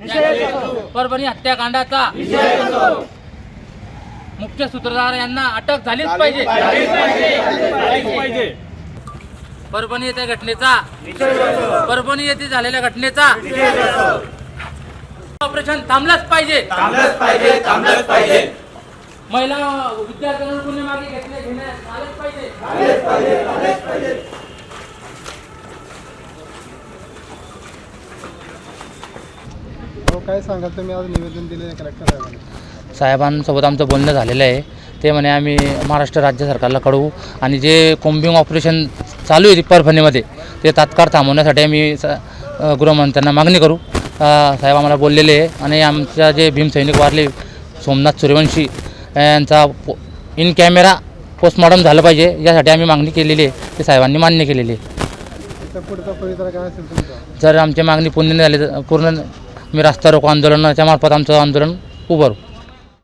परभणी हत्याकांडाचा मुख्य सूत्रधार यांना अटक झालीच पाहिजे. परभणी येथे घटनेचा परभणी येथे झालेल्या घटनेचा ऑपरेशन थांबलंच पाहिजे. थांबलंच पाहिजे थांबलंच पाहिजे. महिला विद्यार्थ्यांवर गुन्हे मागे घेतले घेण्यात आलेच पाहिजे. काय सांगाल? तुम्ही आज निवेदन दिले कलेक्टर साहेबांनी. साहेबांसोबत आमचं बोलणं झालेलं आहे. ते म्हणे आम्ही महाराष्ट्र राज्य सरकारला कळवू आणि जे कोम्बिंग ऑपरेशन चालू आहे परभणीमध्ये ते तात्काळ थांबवण्यासाठी आम्ही गृहमंत्र्यांना मागणी करू. साहेब आम्हाला बोललेले आहे आणि आमच्या जे भीमसैनिक वारले सोमनाथ सूर्यवंशी यांचा पो इन कॅमेरा पोस्टमॉर्टम झालं पाहिजे यासाठी आम्ही मागणी केलेली आहे. ते साहेबांनी मान्य केलेली आहे. जर आमची मागणी पूर्ण झाली तर पूर्ण मी रास्ता रोको आंदोलनाच्या मार्फत आमचं आंदोलन उभारू